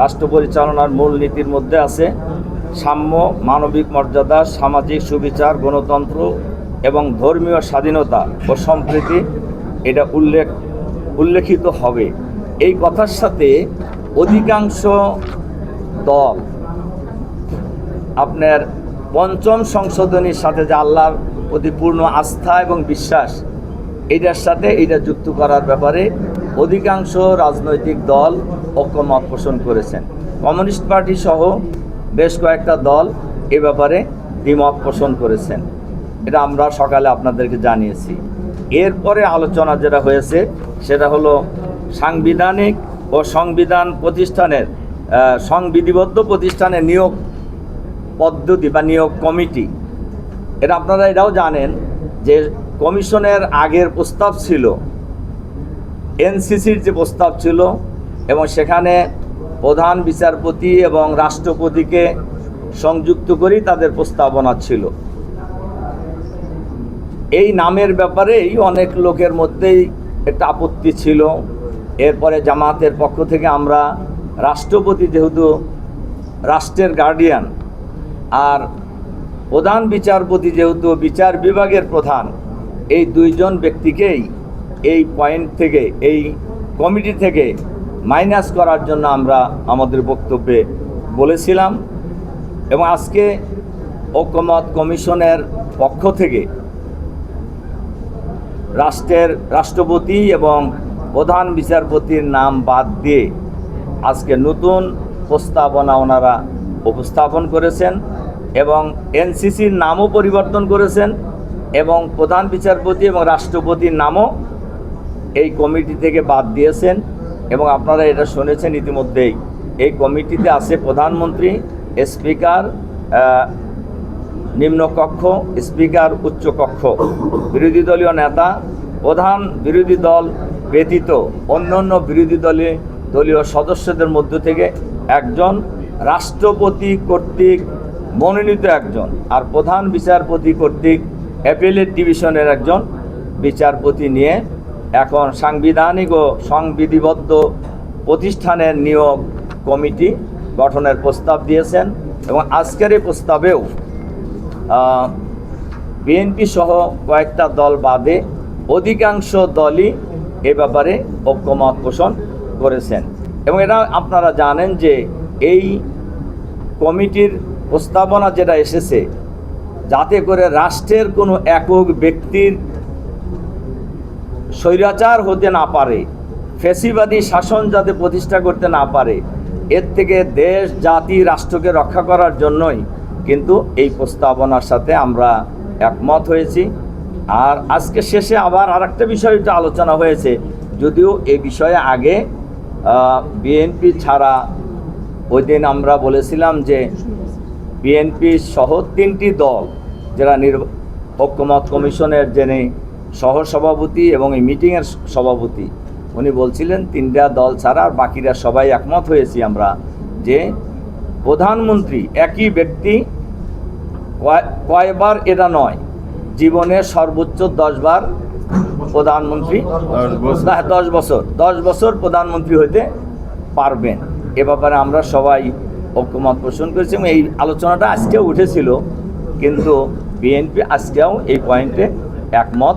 রাষ্ট্র পরিচালনার মূল নীতির মধ্যে আছে সাম্য, মানবিক মর্যাদা, সামাজিক সুবিচার, গণতন্ত্র এবং ধর্মীয় স্বাধীনতা ও সম্প্রীতি। এটা উল্লেখ, উল্লেখিত হবে। এই কথার সাথে অধিকাংশ দল আপনার পঞ্চম সংশোধনীর সাথে যে আল্লাহর প্রতি পূর্ণ আস্থা এবং বিশ্বাস, এটার সাথে এটা যুক্ত করার ব্যাপারে অধিকাংশ রাজনৈতিক দল ঐক্যমত পোষণ করেছেন। কমিউনিস্ট পার্টি সহ বেশ কয়েকটা দল এ ব্যাপারে দ্বিমত পোষণ করেছেন। এটা আমরা সকালে আপনাদেরকে জানিয়েছি। এরপরে আলোচনা যেটা হয়েছে, সেটা হলো সাংবিধানিক ও সংবিধান প্রতিষ্ঠানের সংবিধিবদ্ধ প্রতিষ্ঠানের নিয়োগ পদ্ধতি বা নিয়োগ কমিটি। এটা আপনারা এটাও জানেন যে কমিশনের আগের প্রস্তাব ছিল এনসিসির যে প্রস্তাব ছিল এবং সেখানে প্রধান বিচারপতি এবং রাষ্ট্রপতিকে সংযুক্ত করেই তাদের প্রস্তাবনা ছিল। এই নামের ব্যাপারেই অনেক লোকের মধ্যেই একটা আপত্তি ছিল। এরপরে জামাতের পক্ষ থেকে আমরা রাষ্ট্রপতি যেহেতু রাষ্ট্রের গার্ডিয়ান আর প্রধান বিচারপতি যেহেতু বিচার বিভাগের প্রধান, এই দুইজন ব্যক্তিকেই এই পয়েন্ট থেকে, এই কমিটি থেকে মাইনাস করার জন্য আমরা আমাদের বক্তব্যে বলেছিলাম এবং আজকে ঐক্যমত কমিশনের পক্ষ থেকে রাষ্ট্রের রাষ্ট্রপতি এবং প্রধান বিচারপতির নাম বাদ দিয়ে আজকে নতুন প্রস্তাবনা ওনারা উপস্থাপন করেছেন এবং এনসিসির নামও পরিবর্তন করেছেন এবং প্রধান বিচারপতি এবং রাষ্ট্রপতির নামও এই কমিটি থেকে বাদ দিয়েছেন এবং আপনারা এটা শুনেছেন ইতিমধ্যেই। এই কমিটিতে আছে প্রধানমন্ত্রী, স্পিকার নিম্নকক্ষ, স্পিকার, উচ্চকক্ষ, বিরোধী দলীয় নেতা, প্রধান বিরোধী দল ব্যতীত অন্যান্য বিরোধী দলে, দলীয় সদস্যদের মধ্য থেকে একজন রাষ্ট্রপতি কর্তৃক মনোনীত একজন আর প্রধান বিচারপতি কর্তৃক অ্যাপেলেট ডিভিশনের একজন বিচারপতি নিয়ে এখন সাংবিধানিক ও সংবিধিবদ্ধ প্রতিষ্ঠানের নিয়োগ কমিটি গঠনের প্রস্তাব দিয়েছেন এবং আজকের এই প্রস্তাবেও বিএনপি সহ কয়েকটা দল বাদে অধিকাংশ দলই এ ব্যাপারে ঐক্যমত পোষণ করেছেন। এবং এটা আপনারা জানেন যে এই কমিটির প্রস্তাবনা যেটা এসেছে, যাতে করে রাষ্ট্রের কোনো একক ব্যক্তির স্বৈরাচার হতে না পারে, ফেসিবাদী শাসন যাতে প্রতিষ্ঠা করতে না পারে, এর থেকে দেশ, জাতি, রাষ্ট্রকে রক্ষা করার জন্যই কিন্তু এই প্রস্তাবনার সাথে আমরা একমত হয়েছি। আর আজকে শেষে আবার আরেকটা বিষয়টা আলোচনা হয়েছে, যদিও এই বিষয়ে আগে বিএনপি ছাড়া ওই দিন আমরা বলেছিলাম যে বিএনপি সহ তিনটি দল, যারা নির্ ঐক্যমত কমিশনের যিনি সহসভাপতি এবং এই মিটিংয়ের সভাপতি, উনি বলছিলেন, তিনটা দল ছাড়া আর বাকিরা সবাই একমত হয়েছি আমরা যে প্রধানমন্ত্রী একই ব্যক্তি কয়- কয়বার এটা নয়, জীবনে সর্বোচ্চ দশবার প্রধানমন্ত্রী দশ বছর দশ বছর প্রধানমন্ত্রী হইতে পারবেন। এ ব্যাপারে আমরা সবাই ঐক্যমত পোষণ করেছি এবং এই আলোচনাটা আজকেও উঠেছিল, কিন্তু বিএনপি আজকেও এই পয়েন্টে একমত